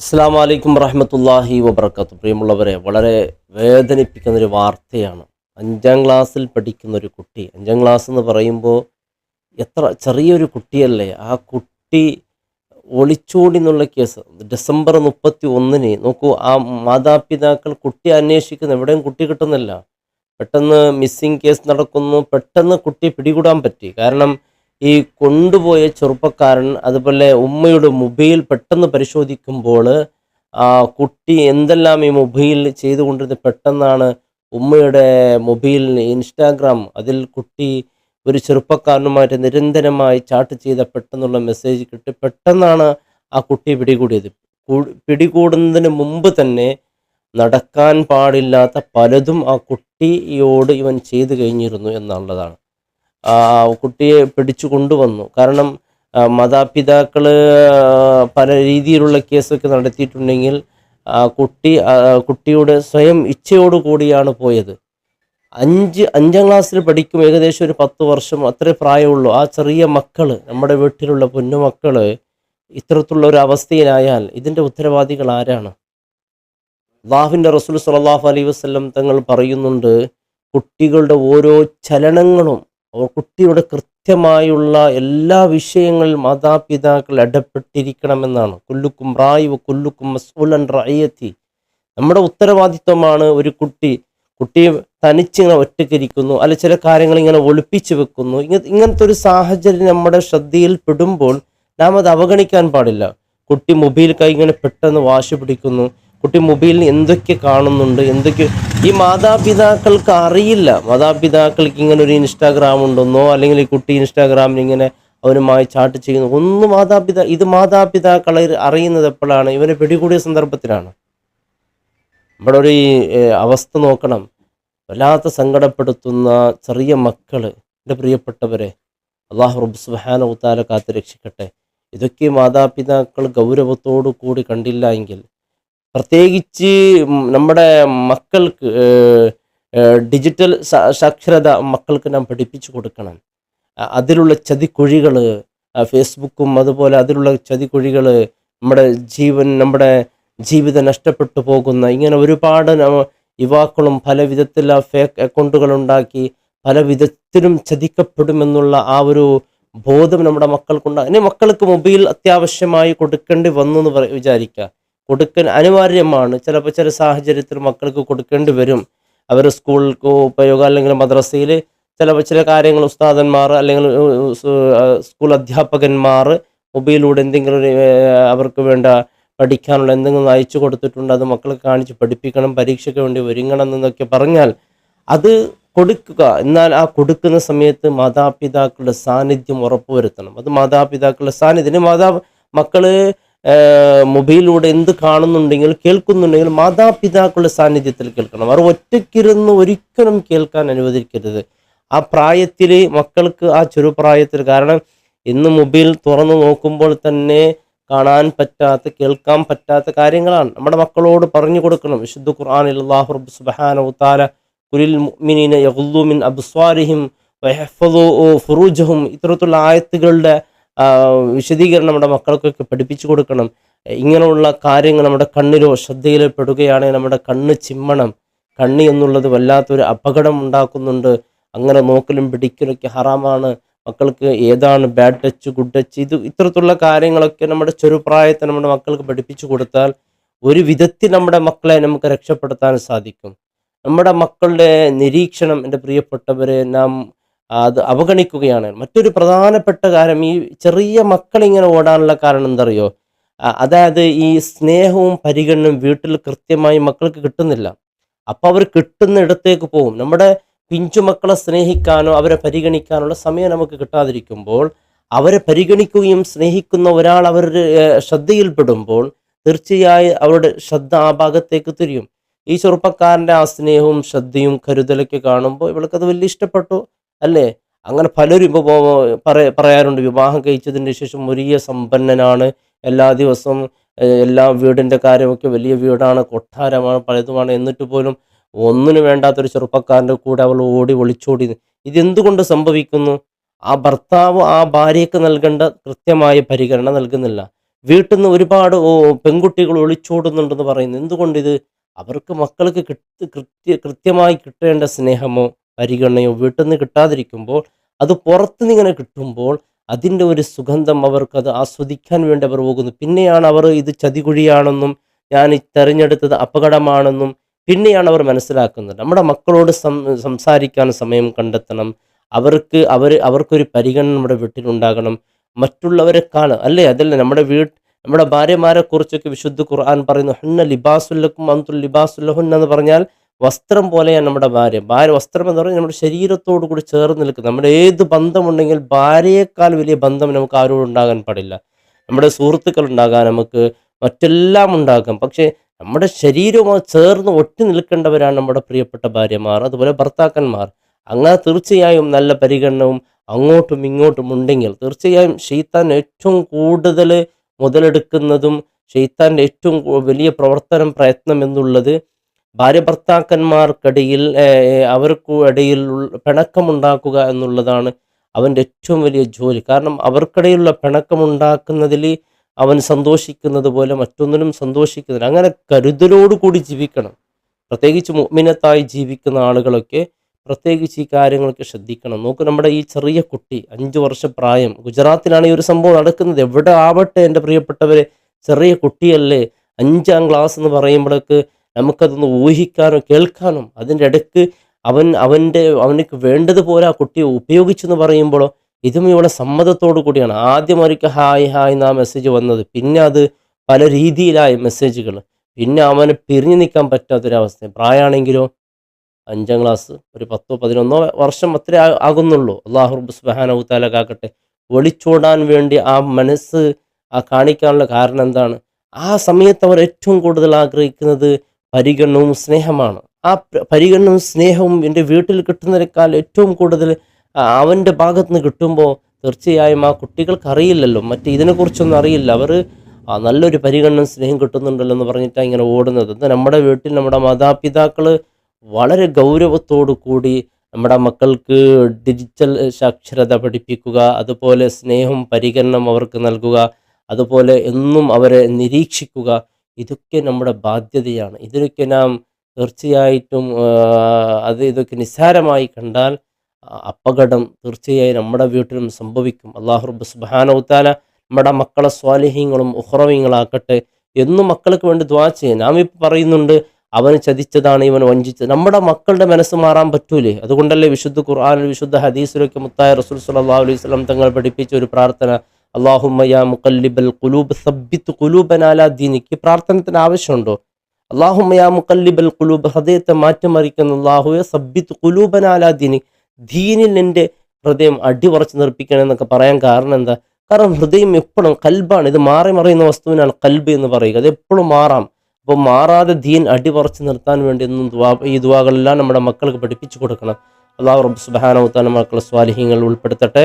അസ്സാം വലൈക്കും വറഹമത്തല്ലാഹി വബർക്കാത്തു പ്രിയമുള്ളവരെ വളരെ വേദനിപ്പിക്കുന്ന ഒരു വാർത്തയാണ്. അഞ്ചാം ക്ലാസ്സിൽ പഠിക്കുന്ന ഒരു കുട്ടി അഞ്ചാം ക്ലാസ് എന്ന് പറയുമ്പോൾ എത്ര ചെറിയൊരു കുട്ടിയല്ലേ ആ കുട്ടി ഒളിച്ചോടി എന്നുള്ള കേസ്. ഡിസംബർ മുപ്പത്തി ഒന്നിന് നോക്കൂ ആ മാതാപിതാക്കൾ കുട്ടി അന്വേഷിക്കുന്നു എവിടെയും കുട്ടി കിട്ടുന്നില്ല. പെട്ടെന്ന് മിസ്സിങ് കേസ് നടക്കുന്നു പെട്ടെന്ന് കുട്ടി പിടികൂടാൻ പറ്റി. കാരണം ഈ കൊണ്ടുപോയ ചെറുപ്പക്കാരൻ അതുപോലെ ഉമ്മയുടെ മൊബൈൽ പെട്ടെന്ന് പരിശോധിക്കുമ്പോൾ കുട്ടി എന്തെല്ലാം ഈ മൊബൈൽ ചെയ്തുകൊണ്ടിരുന്നത് പെട്ടെന്നാണ് ഉമ്മയുടെ മൊബൈൽ ഇൻസ്റ്റാഗ്രാം അതിൽ കുട്ടി ഒരു ചെറുപ്പക്കാരനുമായിട്ട് നിരന്തരമായി ചാട്ട് ചെയ്ത പെട്ടെന്നുള്ള മെസ്സേജ് കിട്ടി. പെട്ടെന്നാണ് ആ കുട്ടി പിടികൂടിയത്. പിടികൂടുന്നതിന് മുമ്പ് തന്നെ നടക്കാൻ പാടില്ലാത്ത പലതും ആ കുട്ടിയോട് ഇവൻ ചെയ്തു കഴിഞ്ഞിരുന്നു എന്നുള്ളതാണ്. കുട്ടിയെ പിടിച്ചു കൊണ്ടുവന്നു. കാരണം മാതാപിതാക്കൾ പല രീതിയിലുള്ള കേസൊക്കെ നടത്തിയിട്ടുണ്ടെങ്കിൽ കുട്ടി കുട്ടിയുടെ സ്വയം ഇച്ഛയോടു കൂടിയാണ് പോയത്. അഞ്ച് അഞ്ചാം ക്ലാസ്സിൽ പഠിക്കും ഏകദേശം ഒരു പത്ത് വർഷം അത്രേ പ്രായമുള്ളൂ. ആ ചെറിയ മക്കൾ നമ്മുടെ വീട്ടിലുള്ള പൊന്നുമക്കൾ ഇത്തരത്തിലുള്ള ഒരു അവസ്ഥയിലായാൽ ഇതിന്റെ ഉത്തരവാദികൾ ആരാണ്? അള്ളാഹുവിന്റെ റസൂൽ സലാഹു അലൈഹി വസ്ലം തങ്ങൾ പറയുന്നുണ്ട് കുട്ടികളുടെ ഓരോ ചലനങ്ങളും ഓ കുട്ടിയുടെ കൃത്യമായുള്ള എല്ലാ വിഷയങ്ങളിലും മാതാപിതാക്കൾ ഇടപെട്ടിരിക്കണമെന്നാണ്. കൊല്ലുക്കും റായുവ കൊല്ലുക്കും മസൂലൻ റായത്തി നമ്മുടെ ഉത്തരവാദിത്വമാണ് ഒരു കുട്ടി കുട്ടി തനിച്ചിങ്ങനെ ഒറ്റക്കിരിക്കുന്നു അല്ലെ ചില കാര്യങ്ങൾ ഇങ്ങനെ ഒളിപ്പിച്ചു വെക്കുന്നു. ഇങ്ങ ഇങ്ങനത്തെ ഒരു സാഹചര്യം നമ്മുടെ ശ്രദ്ധയിൽ പെടുമ്പോൾ നാം അത് അവഗണിക്കാൻ പാടില്ല. കുട്ടി മൊബൈൽ കൈ ഇങ്ങനെ പെട്ടെന്ന് വാശി പിടിക്കുന്നു. കുട്ടി മൊബൈലിൽ എന്തൊക്കെ കാണുന്നുണ്ട് എന്തൊക്കെ ഈ മാതാപിതാക്കൾക്ക് അറിയില്ല. മാതാപിതാക്കൾക്ക് ഇങ്ങനെ ഒരു ഇൻസ്റ്റാഗ്രാം ഉണ്ടെന്നോ അല്ലെങ്കിൽ ഈ കുട്ടി ഇൻസ്റ്റാഗ്രാമിൽ ഇങ്ങനെ അവനുമായി ചാട്ട് ചെയ്യുന്നു. ഒന്ന് മാതാപിതാ ഇത് മാതാപിതാക്കൾ അറിയുന്നത് എപ്പോഴാണ്? ഇവനെ പിടികൂടിയ സന്ദർഭത്തിലാണ്. നമ്മുടെ ഒരു അവസ്ഥ നോക്കണം. വല്ലാത്ത സങ്കടപ്പെടുത്തുന്ന ചെറിയ മക്കൾ എന്റെ പ്രിയപ്പെട്ടവരെ അള്ളാഹു റബ്ബ് സുബ്ഹാന ഉത്താല കാത്ത് രക്ഷിക്കട്ടെ ഇതൊക്കെ മാതാപിതാക്കൾ ഗൗരവത്തോടു കൂടി കണ്ടില്ല എങ്കിൽ പ്രത്യേകിച്ച് നമ്മുടെ മക്കൾക്ക് ഡിജിറ്റൽ സാക്ഷരത മക്കൾക്ക് നാം പഠിപ്പിച്ചു കൊടുക്കണം. അതിലുള്ള ചതിക്കുഴികൾ ഫേസ്ബുക്കും അതുപോലെ അതിലുള്ള ചതിക്കുഴികൾ നമ്മുടെ ജീവൻ നമ്മുടെ ജീവിതം നഷ്ടപ്പെട്ടു പോകുന്ന ഇങ്ങനെ ഒരുപാട് യുവാക്കളും പല വിധത്തിൽ ആ ഫേക്ക് അക്കൗണ്ടുകൾ ഉണ്ടാക്കി പല വിധത്തിലും ചതിക്കപ്പെടുമെന്നുള്ള ആ ഒരു ബോധം നമ്മുടെ മക്കൾക്കുണ്ടാകും ഇനി മക്കൾക്ക് മൊബൈൽ അത്യാവശ്യമായി കൊടുക്കേണ്ടി വന്നു എന്ന് വിചാരിക്കുക. കൊടുക്കാൻ അനിവാര്യമാണ്. ചിലപ്പോൾ ചില സാഹചര്യത്തിൽ മക്കൾക്ക് കൊടുക്കേണ്ടി വരും. അവർ സ്കൂൾക്ക് ഉപയോഗം അല്ലെങ്കിൽ മദ്രസയിൽ ചിലപ്പോൾ ചില കാര്യങ്ങൾ ഉസ്താദന്മാർ അല്ലെങ്കിൽ സ്കൂൾ അധ്യാപകന്മാർ മൊബൈലിലൂടെ എന്തെങ്കിലും അവർക്ക് വേണ്ട പഠിക്കാനുള്ള എന്തെങ്കിലും അയച്ചു കൊടുത്തിട്ടുണ്ട്. അത് മക്കളെ കാണിച്ച് പഠിപ്പിക്കണം പരീക്ഷയ്ക്ക് വേണ്ടി ഒരുങ്ങണം എന്നൊക്കെ പറഞ്ഞാൽ അത് കൊടുക്കുക. എന്നാൽ ആ കൊടുക്കുന്ന സമയത്ത് മാതാപിതാക്കളുടെ സാന്നിധ്യം ഉറപ്പുവരുത്തണം. അത് മാതാപിതാക്കളുടെ സാന്നിധ്യം. മാതാ മക്കൾ മൊബൈലിലൂടെ എന്ത് കാണുന്നുണ്ടെങ്കിൽ കേൾക്കുന്നുണ്ടെങ്കിൽ മാതാപിതാക്കളുടെ സാന്നിധ്യത്തിൽ കേൾക്കണം. അവർ ഒറ്റയ്ക്കിരുന്ന് ഒരിക്കലും കേൾക്കാൻ അനുവദിക്കരുത്. ആ പ്രായത്തിൽ മക്കൾക്ക് ആ ചെറുപ്രായത്തിൽ കാരണം ഇന്ന് മൊബൈൽ തുറന്നു നോക്കുമ്പോൾ തന്നെ കാണാൻ പറ്റാത്ത കേൾക്കാൻ പറ്റാത്ത കാര്യങ്ങളാണ്. നമ്മുടെ മക്കളോട് പറഞ്ഞു കൊടുക്കണം. വിശുദ്ധ ഖുർആനിൽ അല്ലാഹു റബ്ബ് സുബ്ഹാനഹു തആല കുലിൽ മുഅ്മിനീന യഗ്ളൂ മിൻ അബ്സ്വാരിഹിം ഫുറൂജഹും ഇത്തരത്തിലുള്ള ആയത്തുകളുടെ വിശദീകരണം നമ്മുടെ മക്കൾക്കൊക്കെ പഠിപ്പിച്ചു കൊടുക്കണം. ഇങ്ങനെയുള്ള കാര്യങ്ങൾ നമ്മുടെ കണ്ണിലോ ശ്രദ്ധയിലോ പെടുകയാണെങ്കിൽ നമ്മുടെ കണ്ണ് ചിമ്മണം. കണ്ണി എന്നുള്ളത് വല്ലാത്തൊരു അപകടം ഉണ്ടാക്കുന്നുണ്ട്. അങ്ങനെ നോക്കലും പിടിക്കലൊക്കെ ഹറാമാണ്. മക്കൾക്ക് ഏതാണ് ബാഡ് ടച്ച് ഗുഡ് ടച്ച് ഇത് ഇത്തരത്തിലുള്ള കാര്യങ്ങളൊക്കെ നമ്മുടെ ചെറുപ്രായത്തെ നമ്മുടെ മക്കൾക്ക് പഠിപ്പിച്ചു കൊടുത്താൽ ഒരു വിധത്തിൽ നമ്മുടെ മക്കളെ നമുക്ക് രക്ഷപ്പെടുത്താൻ സാധിക്കും. നമ്മുടെ മക്കളുടെ നിരീക്ഷണം എന്റെ പ്രിയപ്പെട്ടവരെ നാം അത് അവഗണിക്കുകയാണ്. മറ്റൊരു പ്രധാനപ്പെട്ട കാര്യം ഈ ചെറിയ മക്കളിങ്ങനെ ഓടാനുള്ള കാരണം എന്തറിയോ? അതായത് ഈ സ്നേഹവും പരിഗണനയും വീട്ടിൽ കൃത്യമായി മക്കൾക്ക് കിട്ടുന്നില്ല. അപ്പോൾ അവർ കിട്ടുന്ന ഇടത്തേക്ക് പോകും നമ്മുടെ പിഞ്ചു മക്കളെ സ്നേഹിക്കാനോ അവരെ പരിഗണിക്കാനുള്ള സമയം നമുക്ക് കിട്ടാതിരിക്കുമ്പോൾ അവരെ പരിഗണിക്കുകയും സ്നേഹിക്കുന്ന ഒരാൾ അവരുടെ ശ്രദ്ധയിൽപ്പെടുമ്പോൾ തീർച്ചയായും അവരുടെ ശ്രദ്ധ ആ ഭാഗത്തേക്ക് തിരിയും. ഈ ചെറുപ്പക്കാരന്റെ ആ സ്നേഹവും ശ്രദ്ധയും കരുതലൊക്കെ കാണുമ്പോൾ ഇവൾക്കത് വലിയ ഇഷ്ടപ്പെട്ടു. അല്ലേ? അങ്ങനെ പലരും ഇപ്പോൾ പറ പറയാറുണ്ട്. വിവാഹം കഴിച്ചതിന് ശേഷം വലിയ സമ്പന്നനാണ്. എല്ലാ ദിവസവും എല്ലാ വീടിന്റെ കാര്യമൊക്കെ വലിയ വീടാണ്. കൊട്ടാരമാണ് പലതുമാണ്. എന്നിട്ട് പോലും ഒന്നിനു വേണ്ടാത്തൊരു ചെറുപ്പക്കാരന്റെ കൂടെ അവൾ ഓടി ഒളിച്ചോടി ഇതെന്തുകൊണ്ട് സംഭവിക്കുന്നു? ആ ഭർത്താവ് ആ ഭാര്യയ്ക്ക് നൽകേണ്ട കൃത്യമായ പരിഗണന നൽകുന്നില്ല. വീട്ടിൽ നിന്ന് ഒരുപാട് പെൺകുട്ടികൾ ഒളിച്ചോടുന്നുണ്ടെന്ന് പറയുന്നു. എന്തുകൊണ്ട് ഇത് അവർക്ക് മക്കൾക്ക് കൃത്യ കൃത്യമായി കിട്ടേണ്ട സ്നേഹമോ? പരിഗണനയോ വീട്ടിൽ നിന്ന് കിട്ടാതിരിക്കുമ്പോൾ അത് പുറത്തുനിന്ന് ഇങ്ങനെ കിട്ടുമ്പോൾ അതിന്റെ ഒരു സുഗന്ധം അവർക്കത് ആസ്വദിക്കാൻ വേണ്ടി അവർ പോകുന്നു. പിന്നെയാണ് അവർ ഇത് ചതികുഴിയാണെന്നും ഞാൻ തെരഞ്ഞെടുത്തത് അപകടമാണെന്നും പിന്നെയാണ് അവർ മനസ്സിലാക്കുന്നത്. നമ്മുടെ മക്കളോട് സംസാരിക്കാൻ സമയം കണ്ടെത്തണം. അവർക്ക് അവർ അവർക്കൊരു പരിഗണന നമ്മുടെ വീട്ടിലുണ്ടാകണം. മറ്റുള്ളവരെക്കാൾ അല്ലേ? അതല്ല നമ്മുടെ വീട്ട് നമ്മുടെ ഭാര്യമാരെ കുറിച്ചൊക്കെ വിശുദ്ധ ഖുർആൻ പറയുന്നു ഹുന്ന ലിബാസുല്ലക്കും അന്തുൽ ലിബാസുല്ലഹുന്ന എന്ന് പറഞ്ഞാൽ വസ്ത്രം പോലെയാണ് നമ്മുടെ ഭാര്യ. ഭാര്യ വസ്ത്രം എന്ന് പറഞ്ഞാൽ നമ്മുടെ ശരീരത്തോടു കൂടി ചേർന്ന് നിൽക്കുന്നത് നമ്മുടെ ഏത് ബന്ധമുണ്ടെങ്കിൽ ഭാര്യയേക്കാൾ വലിയ ബന്ധം നമുക്ക് ആരോടും ഉണ്ടാകാൻ പാടില്ല. നമ്മുടെ സുഹൃത്തുക്കൾ ഉണ്ടാകാം നമുക്ക് മറ്റെല്ലാം ഉണ്ടാകാം. പക്ഷേ നമ്മുടെ ശരീരവുമായി ചേർന്ന് ഒട്ടി നിൽക്കേണ്ടവരാണ് നമ്മുടെ പ്രിയപ്പെട്ട ഭാര്യമാർ അതുപോലെ ഭർത്താക്കന്മാർ. അങ്ങനെ തീർച്ചയായും നല്ല പരിഗണനവും അങ്ങോട്ടും ഇങ്ങോട്ടും ഉണ്ടെങ്കിൽ തീർച്ചയായും ഷെയ്ത്താൻ ഏറ്റവും കൂടുതൽ മുതലെടുക്കുന്നതും ഷെയ്ത്താന്റെ ഏറ്റവും വലിയ പ്രവർത്തനം പ്രയത്നം എന്നുള്ളത് ഭാര്യ ഭർത്താക്കന്മാർക്കിടയിൽ ഏർ, അവർക്ക് ഇടയിൽ പിണക്കമുണ്ടാക്കുക എന്നുള്ളതാണ് അവന്റെ ഏറ്റവും വലിയ ജോലി. കാരണം അവർക്കിടയിലുള്ള പിണക്കമുണ്ടാക്കുന്നതിൽ അവൻ സന്തോഷിക്കുന്നത് പോലെ മറ്റൊന്നിനും സന്തോഷിക്കുന്നില്ല. അങ്ങനെ കരുതലോടുകൂടി ജീവിക്കണം. പ്രത്യേകിച്ച് മുഅ്മിനത്തായി ജീവിക്കുന്ന ആളുകളൊക്കെ പ്രത്യേകിച്ച് ഈ കാര്യങ്ങളൊക്കെ ശ്രദ്ധിക്കണം. നോക്കൂ നമ്മുടെ ഈ ചെറിയ കുട്ടി അഞ്ച് വർഷ പ്രായം ഗുജറാത്തിലാണ് ഈ ഒരു സംഭവം നടക്കുന്നത്. എവിടെ ആവട്ടെ എന്റെ പ്രിയപ്പെട്ടവരെ ചെറിയ കുട്ടിയല്ലേ? അഞ്ചാം ക്ലാസ് എന്ന് പറയുമ്പോഴേക്ക് നമുക്കതൊന്ന് ഊഹിക്കാനോ കേൾക്കാനോ അതിന്റെ ഇടയ്ക്ക് അവൻ അവന്റെ അവനക്ക് വേണ്ടതുപോലെ ആ കുട്ടിയെ ഉപയോഗിച്ചെന്ന് പറയുമ്പോഴോ ഇതും ഇവിടെ സമ്മതത്തോടു കൂടിയാണ്. ആദ്യം ഒരിക്കൽ ഹായ് ഹായ് എന്നാ മെസ്സേജ് വന്നത്. പിന്നെ അത് പല രീതിയിലായ മെസ്സേജുകൾ പിന്നെ അവന് പിരിഞ്ഞു നിൽക്കാൻ പറ്റാത്തൊരവസ്ഥ. പ്രായമാണെങ്കിലോ അഞ്ചാം ക്ലാസ് ഒരു പത്തോ പതിനൊന്നോ വർഷം അത്രേ ആകുന്നുള്ളൂ. അള്ളാഹുർബ് തആല കാക്കട്ടെ. ഒളിച്ചോടാൻ വേണ്ടി ആ മനസ്സ് ആ കാണിക്കാനുള്ള കാരണം എന്താണ്? ആ സമയത്ത് അവർ ഏറ്റവും കൂടുതൽ ആഗ്രഹിക്കുന്നത് പരിഗണനവും സ്നേഹമാണ്. ആ പരിഗണനവും സ്നേഹവും എന്റെ വീട്ടിൽ കിട്ടുന്നതിനേക്കാൾ ഏറ്റവും കൂടുതൽ അവന്റെ ഭാഗത്ത് നിന്ന് കിട്ടുമ്പോൾ തീർച്ചയായും ആ കുട്ടികൾക്ക് അറിയില്ലല്ലോ. മറ്റേ ഇതിനെക്കുറിച്ചൊന്നും അറിയില്ല. അവർ നല്ലൊരു പരിഗണന സ്നേഹം കിട്ടുന്നുണ്ടല്ലോ എന്ന് പറഞ്ഞിട്ടാണ് ഇങ്ങനെ ഓടുന്നത്. നമ്മുടെ വീട്ടിൽ നമ്മുടെ മാതാപിതാക്കൾ വളരെ ഗൗരവത്തോടു കൂടി നമ്മുടെ മക്കൾക്ക് ഡിജിറ്റൽ സാക്ഷരത പഠിപ്പിക്കുക അതുപോലെ സ്നേഹം പരിഗണനം അവർക്ക് നൽകുക അതുപോലെ എന്നും അവരെ നിരീക്ഷിക്കുക ഇതൊക്കെ നമ്മുടെ ബാധ്യതയാണ്. ഇതിനൊക്കെ നാം തീർച്ചയായിട്ടും അത് ഇതൊക്കെ നിസ്സാരമായി കണ്ടാൽ അപകടം തീർച്ചയായും നമ്മുടെ വീട്ടിലും സംഭവിക്കും. അള്ളാഹുറബ് സുബ്ഹാനഹു-തആല നമ്മുടെ മക്കളെ സ്വാലിഹ്യങ്ങളും ഉഹ്റവീങ്ങളാക്കട്ടെ എന്നും മക്കൾക്ക് വേണ്ടി ദ്വാ ചെയ്യാൻ നാം ഇപ്പം പറയുന്നുണ്ട് അവന് ചതിച്ചതാണ് ഇവൻ വഞ്ചിച്ചത്. നമ്മുടെ മക്കളുടെ മനസ്സ് മാറാൻ പറ്റൂലേ? അതുകൊണ്ടല്ലേ വിശുദ്ധ ഖുർആാനിൽ വിശുദ്ധ ഹദീസിലൊക്കെ മുത്തായ റസൂൽ സല്ലല്ലാഹു അലൈഹി വസല്ലം തങ്ങൾ പഠിപ്പിച്ച ഒരു പ്രാർത്ഥന അള്ളാഹുമ്മ യാ കുലൂബ് സബ്ബിത്ത് കുലൂബൻ അലാ ദീനിക്ക് ഈ പ്രാർത്ഥനത്തിന് ആവശ്യമുണ്ടോ? അള്ളാഹുമ്മ യാ കുലൂബ് ഹൃദയത്തെ മാറ്റിമറിക്കുന്ന അള്ളാഹുയെ സബ്ബിത്ത് കുലൂബൻ അലാ ദീനി ദീനിൽ എന്റെ ഹൃദയം അടിവറച്ച് നിർപ്പിക്കണം എന്നൊക്കെ പറയാൻ കാരണം എന്താ? കാരണം ഹൃദയം എപ്പോഴും കൽബാണ്. ഇത് മാറി മറിയുന്ന വസ്തുവിനാണ് കൽബ് എന്ന് പറയുക. അത് എപ്പോഴും മാറാം. അപ്പോൾ മാറാതെ ദീൻ അടിപറച്ച് നിർത്താൻ വേണ്ടി ഒന്നും ഈ ദുവാകളെല്ലാം നമ്മുടെ മക്കൾക്ക് പഠിപ്പിച്ചു കൊടുക്കണം. അള്ളാഹു റബ്ബ് സുബ്ഹാനഹു തആല മക്കളെ സ്വാലിഹ്യങ്ങൾ ഉൾപ്പെടുത്തട്ടെ.